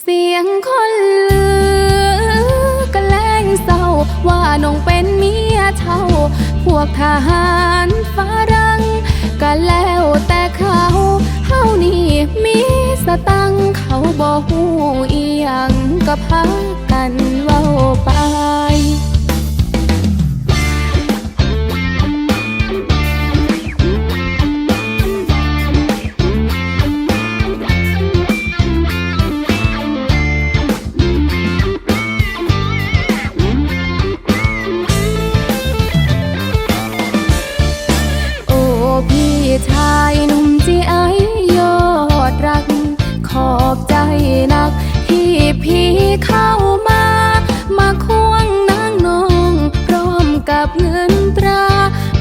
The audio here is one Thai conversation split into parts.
เสียงคนลือกันแลงเศร้า ว่าน้องเป็นเมียเท่า พวกทหารฝรั่งก็แล้วแต่เขาเฮานี่มีสตังเขาบ่หูอีหยังก็พักกันเว้าไป ชายหนุ่มจีไอยอดรัก ขอบใจนัก ที่พี่เข้ามา มาควงนางนองพร้อมกับเงินตรา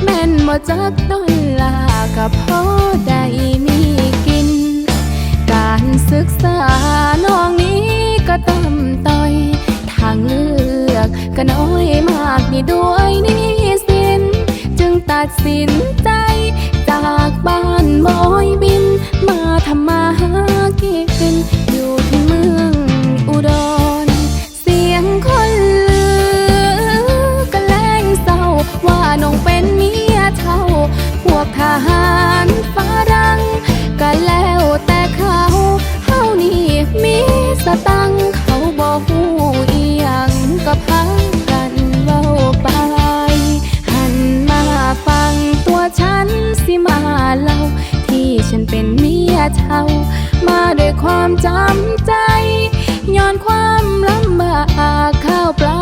แม่นบ่จักดอลลาร์กับพ่อได้มีกิน การศึกษาน้องนี้ก็ต่ำต้อยทางเลือกก็น้อยมากนี่ด้วยนี่สิน จึงตัดสินใจ ตั้งเขาบอกหูอีหยังก็พังกันเว้าไป หันมาฟังตัวฉันสิมาเล่า ที่ฉันเป็นเมียเท่า มาด้วยความจำใจ ย้อนความลำบากข้าวปลา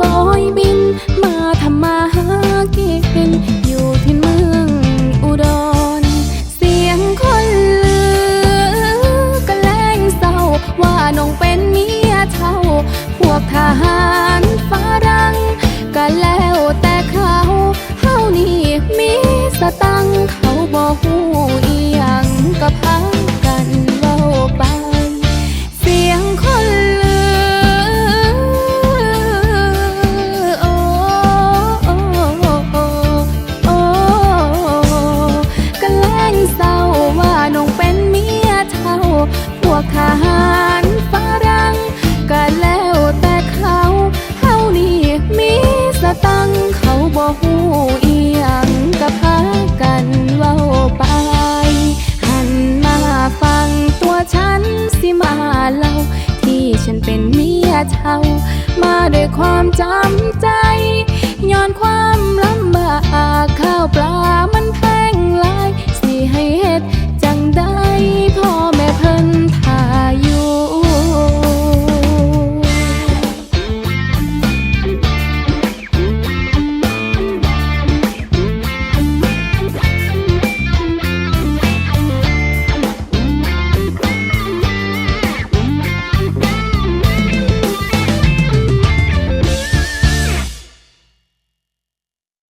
บอยบิน มาทำมาหากิน อยู่ที่เมืองอุดร เสียงคนลือก็แลงเศร้า ว่าน้องเป็นเมียเช่า พวกทหารฝรั่งก็แล้วแต่เขาเฮานี่มีสตังเขาบอกหูะตั้งเขาบ่ฮู้อีหยังก็พากันเว้าไป หันมาฟังตัวฉันสิมาเล่า ที่ฉันเป็นเมียเท่า มาด้วยความจำใจ